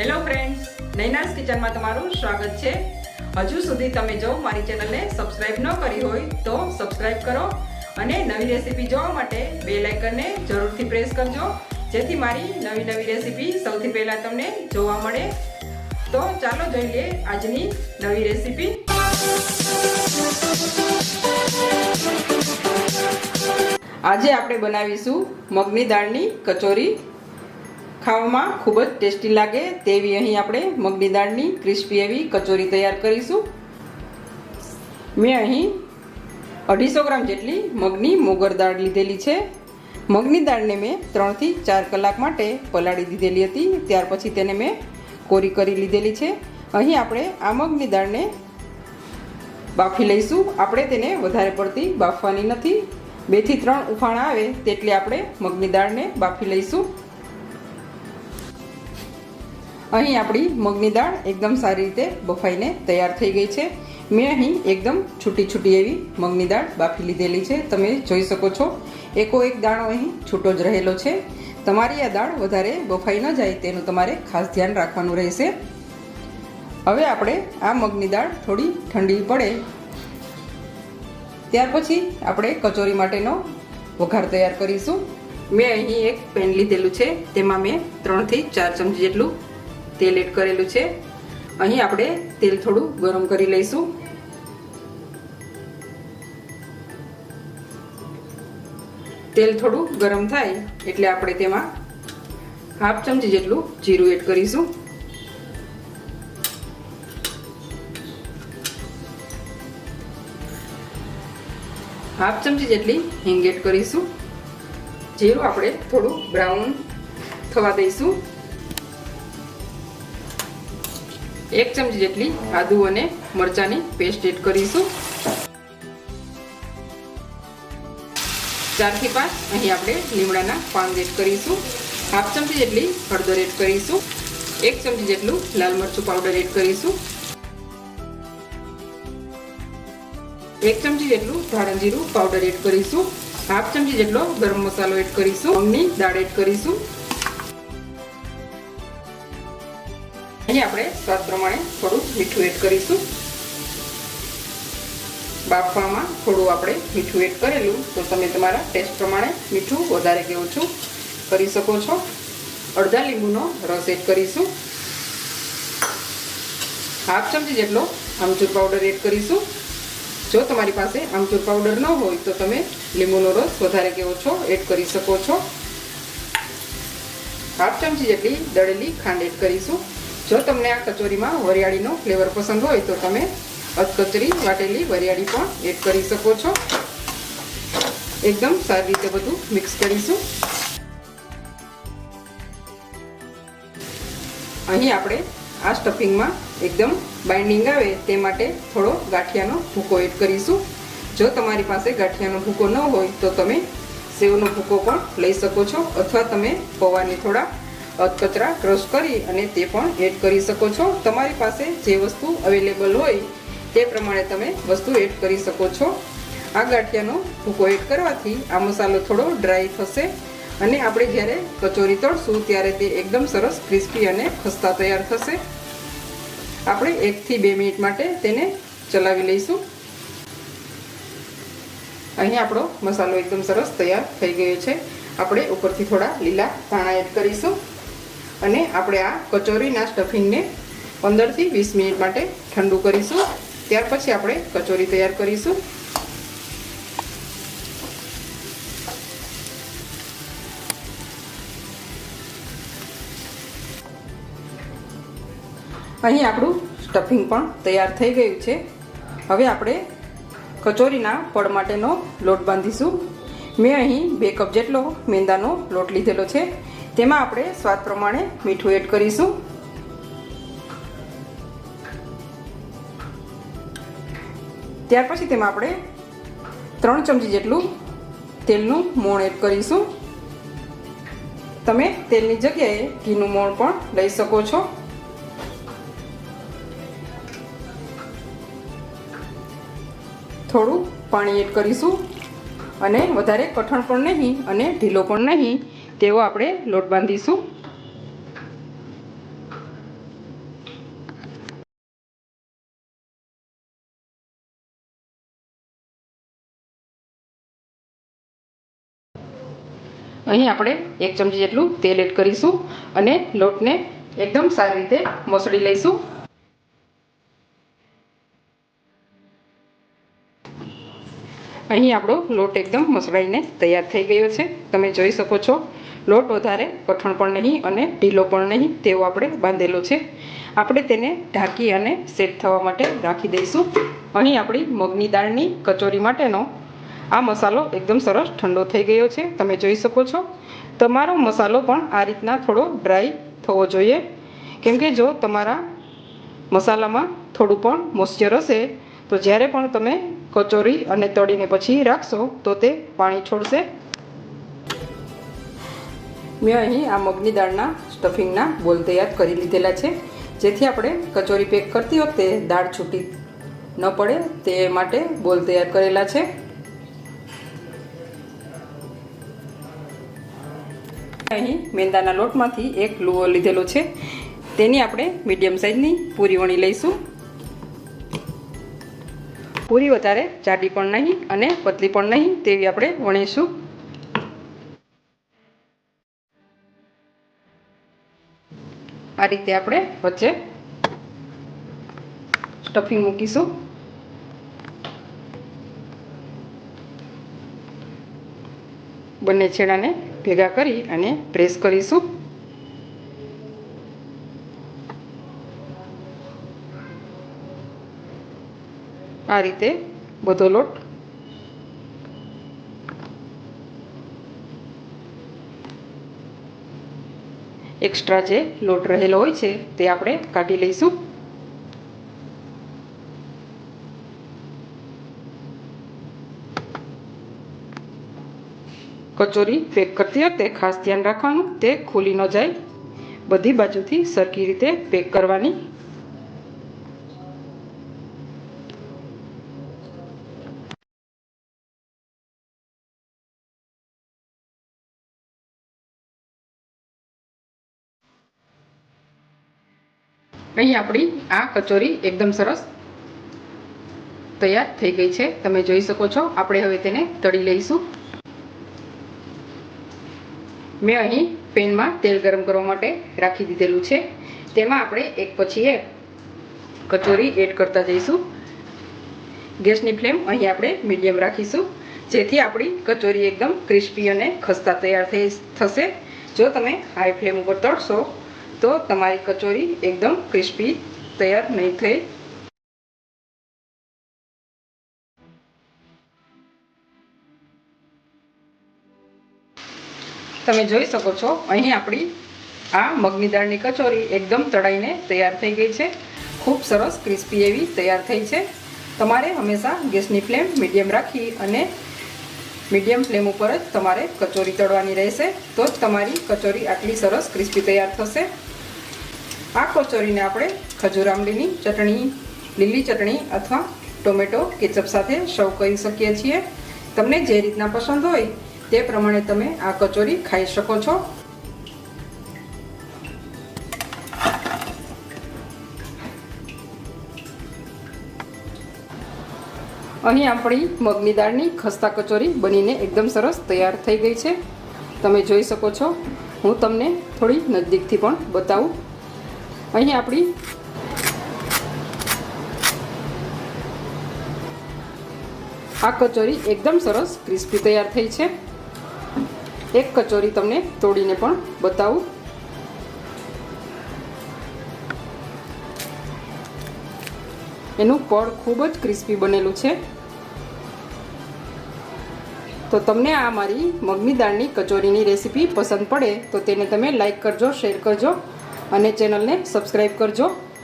Hello friends નૈનાસ કિચનમાં તમારું સ્વાગત છે. હજુ સુધી તમે જો મારી ચેનલને સબસ્ક્રાઇબ ન કરી હોય તો સબસ્ક્રાઇબ કરો અને નવી રેસીપી જોવા માટે બે લાઇકનને જરૂરથી પ્રેસ કરજો, જેથી મારી નવી નવી રેસીપી સૌથી પહેલાં તમને જોવા મળે. તો ચાલો જોઈ લઈએ આજની નવી રેસીપી આજે આપણે બનાવીશું મગની દાળની કચોરી. ખાવામાં ખૂબ જ ટેસ્ટી લાગે તેવી અહીં આપણે મગની દાળની ક્રિસ્પી એવી કચોરી તૈયાર કરીશું. મેં અહીં અઢીસો ગ્રામ જેટલી મગની મોગર દાળ લીધેલી છે. મગની દાળને મેં ત્રણથી ચાર કલાક માટે પલાળી દીધેલી હતી, ત્યાર પછી તેને મેં કોરી કરી લીધેલી છે. અહીં આપણે આ મગની દાળને બાફી લઈશું. આપણે તેને વધારે પડતી બાફવાની નથી. બેથી ત્રણ ઉફાણા આવે તેટલી આપણે મગની દાળને બાફી લઈશું. અહીં આપણી મગની દાળ એકદમ સારી રીતે બફાઈને તૈયાર થઈ ગઈ છે. મેં અહીં એકદમ છૂટી છૂટી એવી મગની દાળ બાફી લીધેલી છે. તમે જોઈ શકો છો, એકો એક દાણો અહીં છૂટો જ રહેલો છે. તમારી આ દાળ વધારે બફાઈ ન જાય તેનું તમારે ખાસ ધ્યાન રાખવાનું રહેશે. હવે આપણે આ મગની દાળ થોડી ઠંડી પડે. ત્યાર પછી આપણે કચોરી માટેનો વઘાર તૈયાર કરીશું. મેં અહીં એક પેન લીધેલું છે. તેમાં મેં ત્રણથી ચાર ચમચી જેટલું તેલ એડ કરેલું છે. અહીં આપણે તેલ થોડું ગરમ કરી લઈશું. તેલ થોડું ગરમ થાય એટલે આપણે તેમાં હાફ ચમચી જેટલું જીરું એડ કરીશું. હાફ ચમચી જેટલી હિંગ એડ કરીશું. જીરું આપણે થોડું બ્રાઉન થવા દઈશું. એક ચમચી જેટલી આદુ અને મરચાની પેસ્ટ એડ કરીશું. ચારથી પાંચ અહીં આપણે લીમડાના પાન એડ કરીશું. હાફ ચમચી જેટલી હળદર એડ કરીશું. એક ચમચી જેટલું લાલ મરચું પાવડર એડ કરીશું. એક ચમચી જેટલું ધાણા જીરું પાવડર એડ કરીશું. હાફ ચમચી જેટલો ગરમ મસાલો એડ કરીશું. મગની દાળ એડ કરીશું. અહીં આપણે સ્વાદ પ્રમાણે થોડું મીઠું એડ કરીશું. બાફવામાં થોડું આપણે મીઠું એડ કરેલું, તો તમે તમારા ટેસ્ટ પ્રમાણે મીઠું વધારે કે ઓછું કરી શકો છો. અડધા લીંબુનો રસ એડ કરીશું. હાફ ચમચી જેટલો આમચૂર પાવડર એડ કરીશું. જો તમારી પાસે આમચૂર પાવડર ન હોય, તો તમે લીંબુનો રસ વધારે કે ઓછો એડ કરી શકો છો. હાફ ચમચી જેટલી દળેલી ખાંડ એડ કરીશું. જો તમને આ કચોરીમાં વરિયાળીનો ફ્લેવર પસંદ હોય તો તમે અધકચરી, વાટેલી વરિયાળી પણ એડ કરી શકો છો. એકદમ સારી રીતે બધું મિક્સ કરીશું. અહીં આપણે આ સ્ટફિંગમાં એકદમ બાઇન્ડિંગ આવે તે માટે થોડો ગાંઠિયાનો ભૂકો એડ કરીશું. જો તમારી પાસે ગાંઠિયાનો ભૂકો ન હોય તો તમે સેવનો ભૂકો પણ લઈ શકો છો અથવા તમે પૌવાની થોડા અધકચરા ક્રશ કરી અને તે પણ એડ કરી શકો છો. તમારી પાસે જે વસ્તુ અવેલેબલ હોય તે પ્રમાણે તમે વસ્તુ એડ કરી શકો છો. આ ગાંઠિયાનો ભૂકો એડ કરવાથી આ મસાલો થોડો ડ્રાય થશે અને આપણે જ્યારે કચોરી તળશું ત્યારે તે એકદમ સરસ ક્રિસ્પી અને ખસ્તા તૈયાર થશે. આપણે એકથી બે મિનિટ માટે તેને ચલાવી લઈશું. અહીં આપણો મસાલો એકદમ સરસ તૈયાર થઈ ગયો છે. આપણે ઉપરથી થોડા લીલા ધાણા એડ કરીશું. અને આપણે આ કચોરીના સ્ટફિંગને પંદરથી વીસ મિનિટ માટે ઠંડુ કરીશું. ત્યાર પછી આપણે કચોરી તૈયાર કરીશું. અહીં આપણું સ્ટફિંગ પણ તૈયાર થઈ ગયું છે. હવે આપણે કચોરીના પડ માટેનો લોટ બાંધીશું. મેં અહીં બે કપ જેટલો મેંદાનો લોટ લીધેલો છે. તેમાં આપણે સ્વાદ પ્રમાણે મીઠું એડ કરીશું. ત્યાર પછી તેમાં આપણે ત્રણ ચમચી જેટલું તેલનું મોણ એડ કરીશું. તમે તેલની જગ્યાએ ઘીનું મોણ પણ લઈ શકો છો. થોડું પાણી એડ કરીશું. અને વધારે કઠણ પણ નહીં અને ઢીલો પણ નહીં. તેવો આપણે લોટ બાંધીશું. અહીં આપણે એક ચમચી જેટલું તેલ એડ કરીશું અને લોટને એકદમ સારી રીતે મસળી લઈશું. અહીં આપણો લોટ એકદમ મસળાઈને તૈયાર થઈ ગયો છે. તમે જોઈ શકો છો લોટ વધારે, કઠણ પણ નહીં અને ઢીલો પણ નહીં, તેવો આપણે બાંધેલો છે. આપણે તેને ઢાંકી અને સેટ થવા માટે રાખી દઈશું. અહીં આપણી મગની દાળની કચોરી માટેનો આ મસાલો એકદમ સરસ ઠંડો થઈ ગયો છે. તમે જોઈ શકો છો. તમારો મસાલો પણ આ રીતના થોડો ડ્રાય થવો જોઈએ. કેમ કે જો તમારા મસાલામાં થોડું પણ મોઇશ્ચર હશે, તો જ્યારે પણ તમે કચોરી અને તળીને પછી રાખશો, તો તે પાણી છોડશે. મેં અહીં આ મગની દાળના સ્ટફિંગના બોલ તૈયાર કરી લીધેલા છે, જેથી આપણે કચોરી પેક કરતી વખતે દાળ છૂટી ન પડે તે માટે બોલ તૈયાર કરેલા છે. અહીં મેંદાના લોટમાંથી એક લુઓ લીધેલો છે, તેની આપણે મીડિયમ સાઇઝની પૂરી વણી લઈશું. પૂરી વધારે જાડી પણ નહીં અને પતલી પણ નહીં તેવી આપણે વણીશું. આ રીતે આપણે વચ્ચે સ્ટફિંગ મૂકીશું. બંને છેડાને ભેગા કરી અને પ્રેસ કરીશું. આ રીતે બધો લોટ એક્સ્ટ્રા જે લોટ રહેલો હોય છે તે આપણે કાઢી લઈશું. કચોરી પેક કરતી વખતે ખાસ ધ્યાન રાખવાનું, તે ખુલી ન જાય. બધી બાજુથી સરખી રીતે પેક કરવાની. અહીં આપણી આ કચોરી એકદમ સરસ તૈયાર થઈ ગઈ છે. તમે જોઈ શકો છો. આપણે હવે તેને તળી લઈશું. મેં અહીં પેનમાં તેલ ગરમ કરવા માટે રાખી દીધેલું છે. તેમાં આપણે એક પછી એક કચોરી એડ કરતા જઈશું. ગેસની ફ્લેમ અહીં આપણે મીડિયમ રાખીશું. જેથી આપણી કચોરી એકદમ ક્રિસ્પી અને ખસ્તા તૈયાર થઈ થશે. જો તમે હાઈ ફ્લેમ ઉપર તળશો તો તમારી કચોરી એકદમ ક્રિસ્પી, તૈયાર નહીં થઈ. તમે જોઈ શકો છો, અહીં આપણી આ મગની દાળની કચોરી એકદમ તળાઈને તૈયાર થઈ ગઈ છે. ખૂબ સરસ, ક્રિસ્પી એવી તૈયાર થઈ છે. તમારે હંમેશા ગેસની ફ્લેમ મીડિયમ રાખી અને મીડિયમ ફ્લેમ ઉપર જ તમારે કચોરી તળવાની રહેશે. તો જ તમારી કચોરી આટલી સરસ ક્રિસ્પી તૈયાર થશે. આ કચોરીને આપણે ખજૂર આંબલીની ચટણી, લીલી ચટણી અથવા ટોમેટો, કેચઅપ સાથે સર્વ કરી શકીએ છીએ. તમને જે રીતના પસંદ હોય તે પ્રમાણે તમે આ કચોરી ખાઈ શકો છો. અહીં આપણી મગની દાળની ખસ્તા કચોરી બનીને એકદમ સરસ તૈયાર થઈ ગઈ છે. તમે જોઈ શકો છો, હું તમને થોડી નજદીકથી પણ બતાવું. અહીં આપણી આ કચોરી એકદમ સરસ ક્રિસ્પી તૈયાર થઈ છે. એક કચોરી તમને તોડીને પણ બતાવું. એનું પડ ખૂબ જ ક્રિસ્પી બનેલું છે. તો તમને આ મારી મગની દાળની કચોરીની રેસીપી પસંદ પડે તો તેને તમે લાઈક કરજો, શેર કરજો અને ચેનલને સબસ્ક્રાઈબ કરજો.